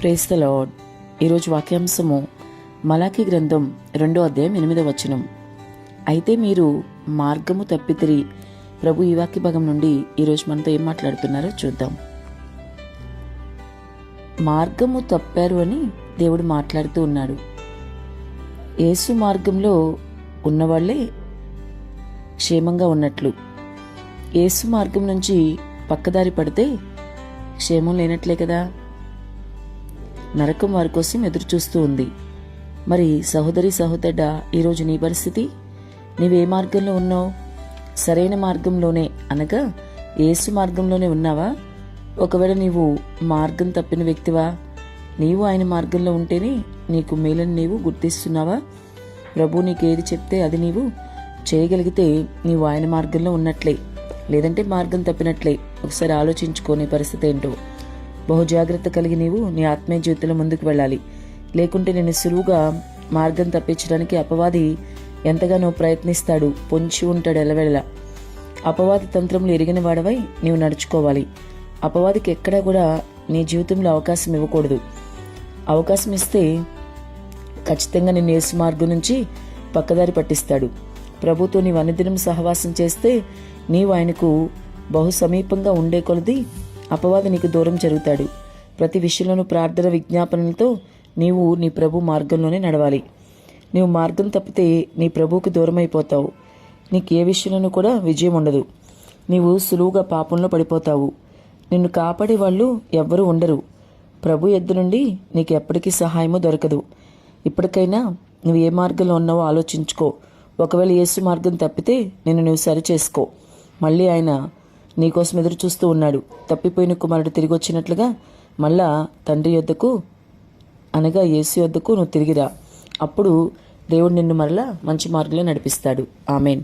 Praise the lord ఈరోజు వాక్యాంశము మలాకి గ్రంథం రెండో అధ్యాయం ఎనిమిదో వచనం. అయితే మీరు మార్గము తప్పితిరి ప్రభు ఈ వాక్య భాగం నుండి ఈరోజు మనతో ఏం మాట్లాడుతున్నారో చూద్దాం. మార్గము తప్పారు అని దేవుడు మాట్లాడుతూ ఉన్నాడు. యేసు మార్గంలో ఉన్నవాళ్ళే క్షేమంగా ఉన్నట్లు. యేసు మార్గం నుంచి పక్కదారి పడితే క్షేమం లేనట్లే కదా? నరకం వారి కోసం ఎదురు చూస్తూ ఉంది. మరి సహోదరి సహోదరుడా ఈరోజు నీ పరిస్థితి? నీవే మార్గంలో ఉన్నావు? సరైన మార్గంలోనే అనగా ఏసు మార్గంలోనే ఉన్నావా? ఒకవేళ నీవు మార్గం తప్పిన వ్యక్తివా? నీవు ఆయన మార్గంలో ఉంటేనే నీకు మేలని నీవు గుర్తిస్తున్నావా? ప్రభు నీకు ఏది చెప్తే అది నీవు చేయగలిగితే నీవు ఆయన మార్గంలో ఉన్నట్లే లేదంటే మార్గం తప్పినట్లే. ఒకసారి ఆలోచించుకోని పరిస్థితి ఏంటో. బహు జాగ్రత్త కలిగి నీవు నీ ఆత్మీయ జీవితంలో ముందుకు వెళ్ళాలి. లేకుంటే నేను సులువుగా మార్గం తప్పించడానికి అపవాది ఎంతగానో ప్రయత్నిస్తాడు పొంచి ఉంటాడు ఎలవెళ్ళ అపవాది తంత్రములు ఎరిగిన వాడవై నీవు నడుచుకోవాలి. అపవాదికి ఎక్కడా కూడా నీ జీవితంలో అవకాశం ఇవ్వకూడదు. అవకాశం ఇస్తే ఖచ్చితంగా నిన్ను యేసు మార్గం నుంచి పక్కదారి పట్టిస్తాడు. ప్రభుతో నీవు అనుదినం సహవాసం చేస్తే నీవు ఆయనకు బహు సమీపంగా ఉండే కొలది అపవాది నీకు దూరం జరుగుతాడు. ప్రతి విషయంలోనూ ప్రార్థన విజ్ఞాపనలతో నీవు నీ ప్రభు మార్గంలోనే నడవాలి. నీవు మార్గం తప్పితే నీ ప్రభువుకు దూరం అయిపోతావు నీకు ఏ విషయంలోనూ కూడా విజయం ఉండదు. నీవు సులువుగా పాపంలో పడిపోతావు. నిన్ను కాపాడే వాళ్ళు ఎవ్వరూ ఉండరు. ప్రభు ఎద్దు నుండి నీకు ఎప్పటికీ సహాయము దొరకదు. ఇప్పటికైనా నువ్వు ఏ మార్గంలో ఉన్నావో ఆలోచించుకో. ఒకవేళ యేసు మార్గం తప్పితే నిన్ను నువ్వు సరి చేసుకో మళ్ళీ ఆయన నీకోసం ఎదురు చూస్తూ ఉన్నాడు. తప్పిపోయిన కుమారుడు తిరిగి వచ్చినట్లుగా మళ్ళా తండ్రి యొద్దకు అనగా యేసు యొద్దకు నువ్వు తిరిగిరా. అప్పుడు దేవుడు నిన్ను మరలా మంచి మార్గంలో నడిపిస్తాడు. ఆమెన్.